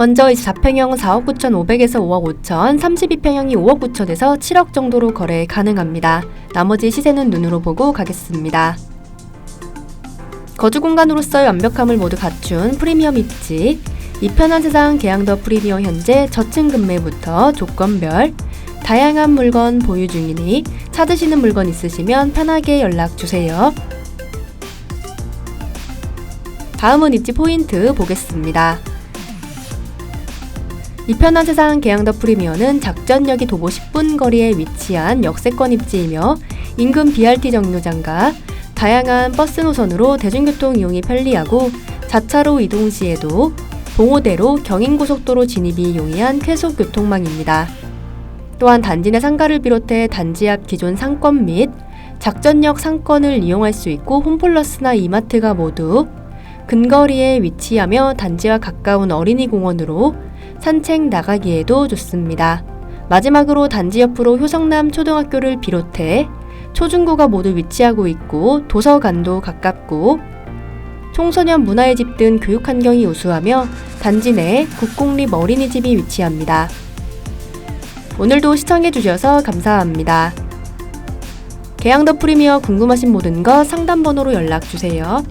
먼저 24평형 4억 9,500에서 5억 5천, 32평형이 5억 9천에서 7억 정도로 거래 가능합니다. 나머지 시세는 눈으로 보고 가겠습니다. 거주 공간으로서의 완벽함을 모두 갖춘 프리미엄 입지. 이 편한 세상 계양더 프리미엄 현재 저층 금매부터 조건별 다양한 물건 보유 중이니 찾으시는 물건 있으시면 편하게 연락 주세요. 다음은 입지 포인트 보겠습니다. 이 편한 세상 계양더 프리미어는 작전역이 도보 10분 거리에 위치한 역세권 입지이며 인근 BRT 정류장과 다양한 버스 노선으로 대중교통 이용이 편리하고 자차로 이동 시에도 봉오대로 경인고속도로 진입이 용이한 쾌속 교통망입니다. 또한 단지 내 상가를 비롯해 단지 앞 기존 상권 및 작전역 상권을 이용할 수 있고 홈플러스나 이마트가 모두 근거리에 위치하며 단지와 가까운 어린이 공원으로 산책 나가기에도 좋습니다. 마지막으로 단지 옆으로 효성남 초등학교를 비롯해 초중고가 모두 위치하고 있고 도서관도 가깝고 청소년 문화의 집 등 교육 환경이 우수하며 단지 내에 국공립 어린이집이 위치합니다. 오늘도 시청해주셔서 감사합니다. 계양더 프리미어 궁금하신 모든 것 상담번호로 연락주세요.